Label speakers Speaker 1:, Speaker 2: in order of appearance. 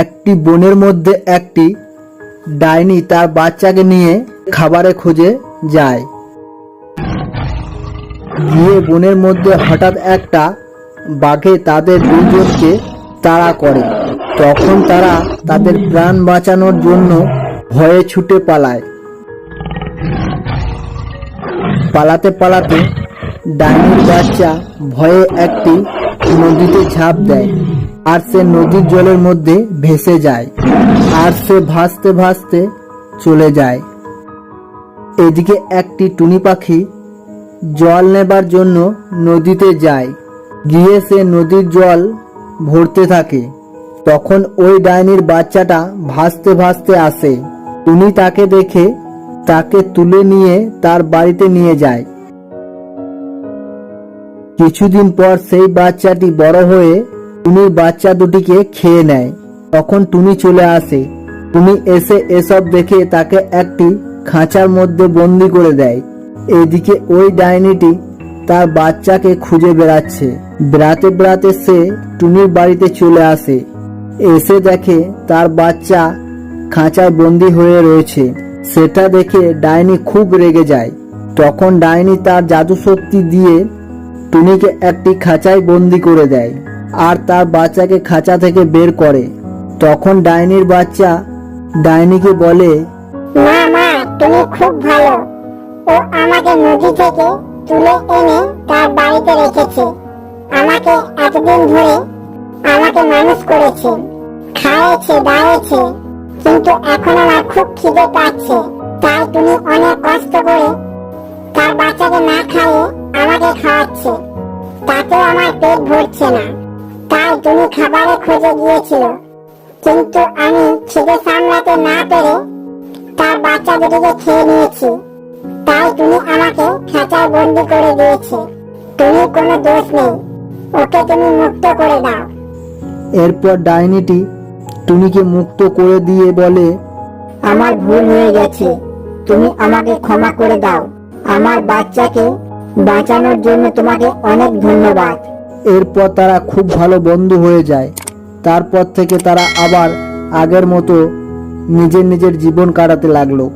Speaker 1: একটি বনের মধ্যে একটি ডাইনি তার বাচ্চাকে নিয়ে খাবারে খুঁজে যায়। গিয়ে বনের মধ্যে হঠাৎ একটা বাঘে তাদের দুজনকে তাড়া করে। তখন তারা তাদের প্রাণ বাঁচানোর জন্য ভয়ে ছুটে পালায়। পালাতে পালাতে ডাইনির বাচ্চা ভয়ে একটি নদীতে ঝাঁপ দেয়। আর সে নদীর জলের মধ্যে ভেসে যায়, আর সে ভাসতে ভাসতে চলে যায়। এদিকে একটি টুনি পাখি জল নেবার জন্য নদীতে যায়, গিয়ে সে নদীর জল ভরতে থাকে। তখন ওই ডাইনির বাচ্চাটা ভাসতে ভাসতে আসে। টুনি তাকে দেখে তাকে তুলে নিয়ে তার বাড়িতে নিয়ে যায়। কিছুদিন পর সেই বাচ্চাটি বড় হয়ে টুনির বাচ্চা দুটিকে খেয়ে নেয়। তখন টুনি চলে আসে। টুনি এসে এসব দেখে তাকে একটি খাঁচার মধ্যে বন্দি করে দেয়। এদিকে ওই ডাইনিটি তার বাচ্চাকে খুঁজে বেড়াচ্ছে। বেড়াতে বেড়াতে সে টুনির বাড়িতে চলে আসে। এসে দেখে তার বাচ্চা খাঁচায় বন্দি হয়ে রয়েছে। সেটা দেখে ডাইনি খুব রেগে যায়। তখন ডাইনি তার জাদু শক্তি দিয়ে টুনিকে একটি খাঁচায় বন্দি করে দেয়। আর তার বাচ্চাকে খাঁচা থেকে বের করে। তখন ডাইনির বাচ্চা ডাইনিকে বলে,
Speaker 2: মা মা, তুমি খুব ভালো। ও আমাকে নদী থেকে তুলে এনে তার বাড়িতে রেখেছে। আমাকে এতদিন ধরে আমাকে মানুষ করেছে খাইয়েছে দাঁড়িয়েছে কিন্তু এখন আমার খুব খিদে পাচ্ছে। তাই তুমি অনেক কষ্ট করে তার বাচ্চাকে না খাইয়ে আমাকে খাওয়াচ্ছে। তাতেও আমার পেট ভরছে না। তাই তুমি খাবারের খোঁজে গিয়েছিল। কিন্তু আমি খিদে সামলাতে না পেরে তার বাচ্চা দুটিকে খেয়ে নিয়েছি। তাই তুমি আমাকে খাঁচায় বন্দি করে দিয়েছে। তুমি কোনো দোষ নেই। ওকে তুমি মুক্ত করে দাও।
Speaker 1: এরপর ডাইনিটি টুনিকে মুক্ত করে দিয়ে বলে
Speaker 2: আমার ভুল হয়ে গেছে। তুমি আমাকে ক্ষমা করে দাও। আমার বাচ্চাকে বাঁচানোর জন্য তোমাকে অনেক ধন্যবাদ।
Speaker 1: এরপর তারা খুব ভালো বন্ধু হয়ে যায়। তারপর থেকে তারা আবার আগের মতো নিজের নিজের জীবন কাটাতে লাগল।